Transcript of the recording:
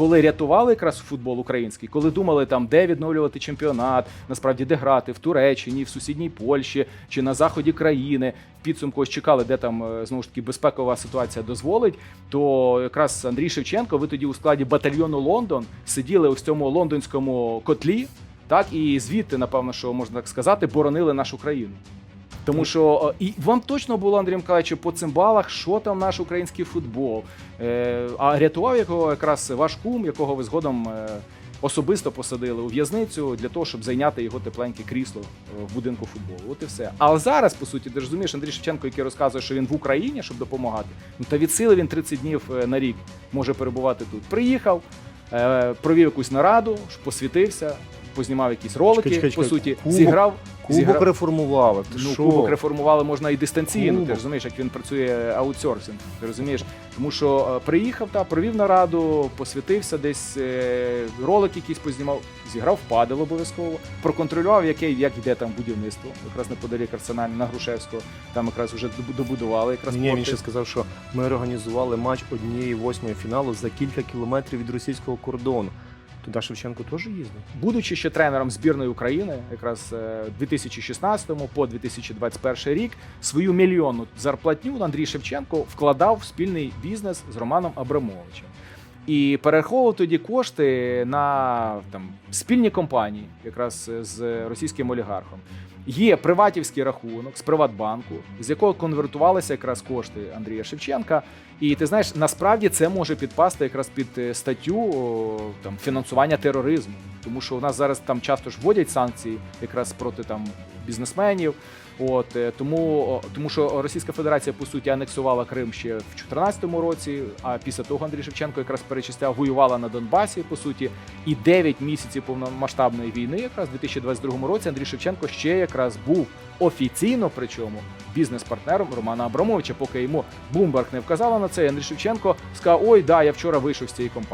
коли рятували якраз футбол український, коли думали там, де відновлювати чемпіонат, насправді де грати в Туреччині, в сусідній Польщі чи на заході країни. Підсумку ось чекали, де там е, знову ж таки безпекова ситуація дозволить. То якраз Андрій Шевченко, ви тоді у складі батальйону Лондон сиділи ось в цьому лондонському котлі, так і звідти, напевно, що можна так сказати, боронили нашу країну. Тому що е, і вам точно було, Андрій Миколаївич, по цим балах, що там наш український футбол. Е, а рятував його якраз ваш кум, якого ви згодом е, особисто посадили у в'язницю для того, щоб зайняти його тепленьке крісло в будинку футболу. От і все. Але зараз, по суті, ти ж розумієш, Андрій Шевченко, який розказує, що він в Україні, щоб допомагати. Ну та від сили він 30 днів на рік може перебувати тут. Приїхав, провів якусь нараду, посвітився, познімав якісь ролики, Чекай, чекай, по суті, Кубок- зіграв. Кубок зіграв- реформували. Ти Ну, що? кубок реформували можна і дистанційно. Ти розумієш, як він працює аутсорсинг. Ти розумієш? Тому що е, приїхав та провів нараду, посвятився десь е, ролик якийсь познімав, зіграв падал обов'язково, проконтролював, яке як йде там будівництво, якраз неподалік арсеналі на Грушевського. Там якраз вже добудували якраз Ні, він ще сказав, що ми організували матч однієї восьмої фіналу за кілька кілометрів від російського кордону. Туди Шевченко теж їздив. будучи ще тренером збірної України, якраз е, 2016 по 2021 рік, свою мільйонну зарплатню Андрій Шевченко вкладав в спільний бізнес з Романом Абрамовичем. І перераховував тоді кошти на там спільні компанії, якраз з російським олігархом. Є приватівський рахунок з Приватбанку, з якого конвертувалися якраз кошти Андрія Шевченка. І ти знаєш, насправді це може підпасти якраз під е, статтю там фінансування тероризму, тому що у нас зараз там часто ж вводять санкції якраз проти там бізнесменів. От е, тому, тому що Російська Федерація по суті анексувала Крим ще в 2014 році. А після того Андрій Шевченко якраз перечисляв, воювала на Донбасі по суті. І 9 місяців повномасштабної війни, якраз в 2022 році, Андрій Шевченко ще якраз був офіційно, причому бізнес-партнером Романа Абрамовича. Поки йому Bloomberg не вказала на це, Андрій Шевченко сказав: Ой, да, я вчора вийшов з цієї компанії.